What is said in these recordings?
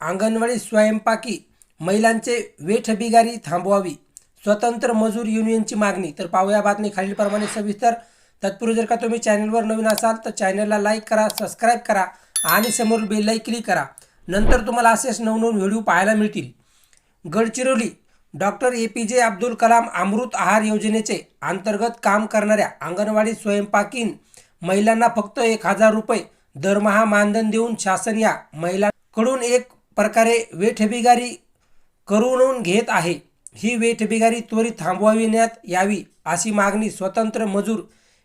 अंगणवाडी स्वयंपाकी महिलांचे वेठबिगारी थांबवावी. स्वतंत्र मजूर युनियनची मागणी. तर पाहूया बातमी खालीलप्रमाणे सविस्तर. तत्पूर्वी जर का तुम्ही चॅनलवर नवीन असाल तर चॅनलला लाईक करा सबस्क्राईब करा आणि समोर बेललाही क्लिक करा. नंतर तुम्हाला असेच नवनवीन व्हिडिओ पाहायला मिळतील. गडचिरोली डॉक्टर ए पी जे अब्दुल कलाम अमृत आहार योजनेचे अंतर्गत काम करणाऱ्या अंगणवाडी स्वयंपाकीन महिलांना फक्त एक हजार रुपये दरमहा मानधन देऊन शासन या महिलांकडून एक प्रकारे वेठबिगारी करून घेत आहे. ही वेठबिगारी त्वरित थांबवाविण्यात यावी अशी मागणी स्वतंत्र मजूर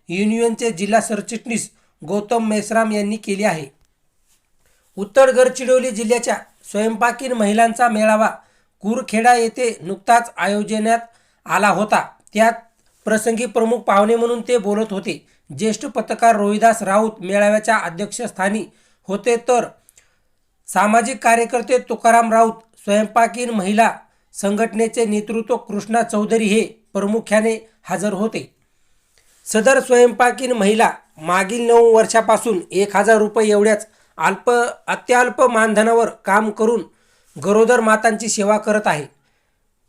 युनियनचे जिल्हा सरचिटणीस गौतम मेसराम यांनी केली आहे. उत्तर गडचिरोली जिल्ह्याच्या स्वयंपाकीन महिलांचा मेळावा कुरखेडा येथे नुकताच आयोजण्यात आला होता. त्यात प्रसंगी प्रमुख पाहुणे म्हणून ते बोलत होते. ज्येष्ठ पत्रकार रोहिदास राऊत मेळाव्याच्या अध्यक्षस्थानी होते तर सामाजिक कार्यकर्ते तुकाराम राऊत स्वयंपाकीन महिला संघटनेचे नेतृत्व कृष्णा चौधरी हे प्रामुख्याने हजर होते. सदर स्वयंपाकीन महिला मागील नऊ वर्षापासून एक हजार रुपये एवढ्याच अल्प अत्यल्प मानधनावर काम करून गरोदर मातांची सेवा करत आहे.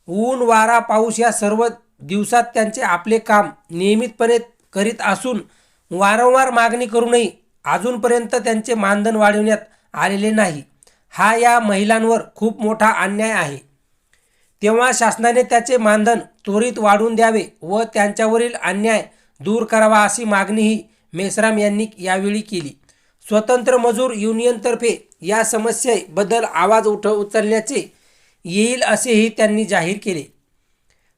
ऊन वारा पाऊस या सर्व दिवसात त्यांचे आपले काम नियमितपणे करीत असून वारंवार मागणी करूनही अजूनपर्यंत त्यांचे मानधन वाढवण्यात आलेले नाही. हा या महिलांवर खूप मोठा अन्याय आहे. तेव्हा शासनाने त्याचे मानधन त्वरित वाढवून द्यावे व त्यांच्यावरील अन्याय दूर करावा अशी मागणीही मेश्राम यांनी यावेळी केली. स्वतंत्र मजूर युनियनतर्फे या समस्येबद्दल आवाज उठ उचलण्याचे येईल असेही त्यांनी जाहीर केले.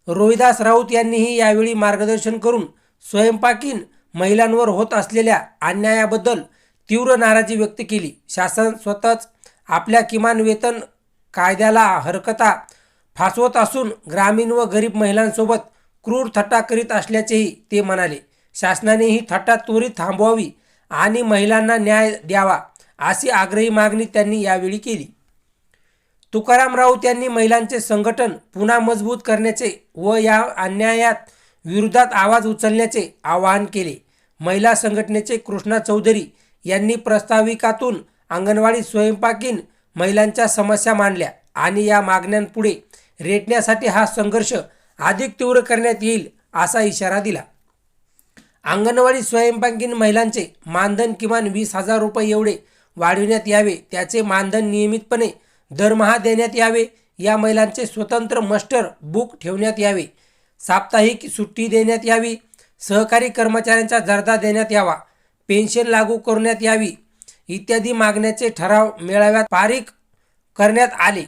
रोहिदास राऊत यांनीही यावेळी मार्गदर्शन करून स्वयंपाकीन महिलांवर होत असलेल्या अन्यायाबद्दल तीव्र नाराजी व्यक्त केली. शासन स्वतःच आपल्या किमान वेतन कायद्याला हरकता फासवत असून ग्रामीण व गरीब महिलांसोबत क्रूर थट्टा करीत असल्याचेही ते म्हणाले. शासनाने ही थट्टा त्वरित थांबवावी आणि महिलांना न्याय द्यावा अशी आग्रही मागणी त्यांनी यावेळी केली. तुकाराम राऊत यांनी महिलांचे संघटन पुन्हा मजबूत करण्याचे व या अन्यायात विरोधात आवाज उचलण्याचे आवाहन केले. महिला संघटनेचे कृष्णा चौधरी यांनी प्रस्ताविकातून अंगणवाडी स्वयंपाकीन महिलांच्या समस्या मांडल्या आणि या मागण्यांपुढे रेटण्यासाठी हा संघर्ष अधिक तीव्र करण्यात येईल असा इशारा दिला. अंगणवाडी स्वयंपाकीन महिलांचे मानधन किमान वीस हजार रुपये एवढे वाढविण्यात यावे त्याचे मानधन नियमितपणे दरमहा देण्यात यावे या महिलांचे स्वतंत्र मस्टर बुक ठेवण्यात यावे साप्ताहिक सुट्टी देण्यात यावी सहकारी कर्मचाऱ्यांचा दर्जा देण्यात यावा पेन्शन लागू करण्यात यावी इत्यादी मागण्याचे ठराव मेळाव्यात पारित करण्यात आले.